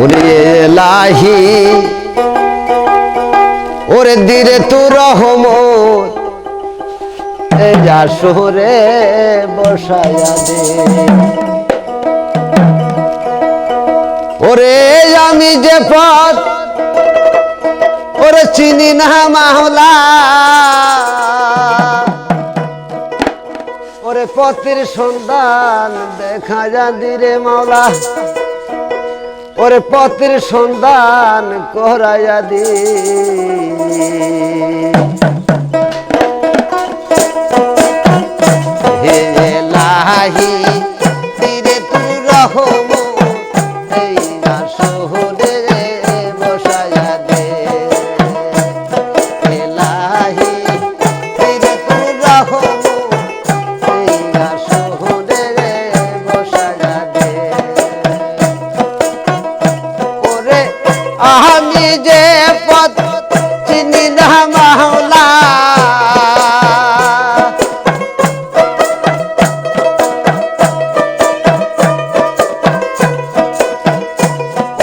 ওরে লাহি ওরে দিরে তু রহমত। যা শহরে বসায়া দে। ওরে আমি যে পথ, ওরে চিনি না মাহলা ওরে পথের সন্ধান দেখা যা রে মাওলা। ওরে পথের সন্ধান করাইয়া দি। যে পথ চিনি না মাওলা।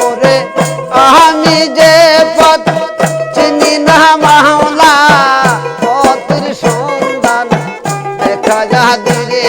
ওরে, আমি যে পথ চিনি না মাওলা পথের সন্ধান দেখা যা দিরে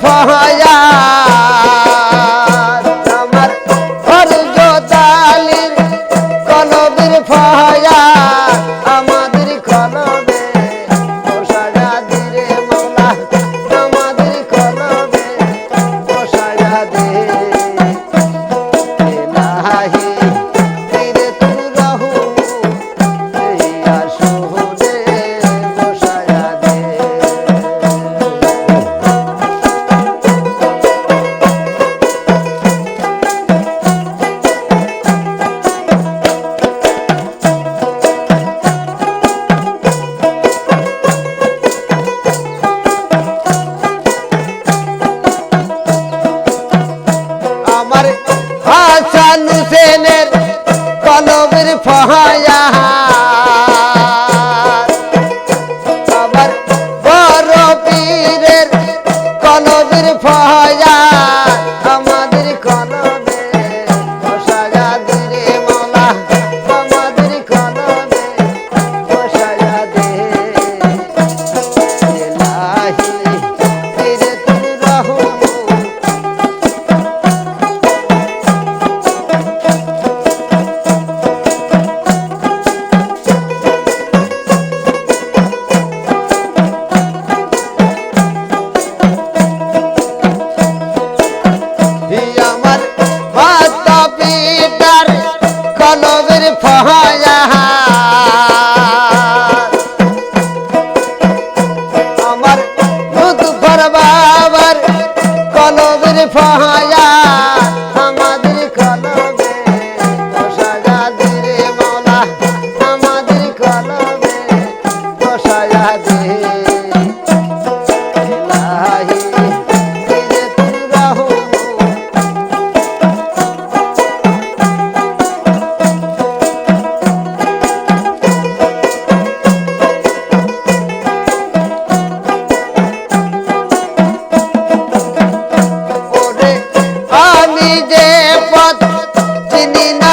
আমার পাহায়া আমি যে পথ চিনি না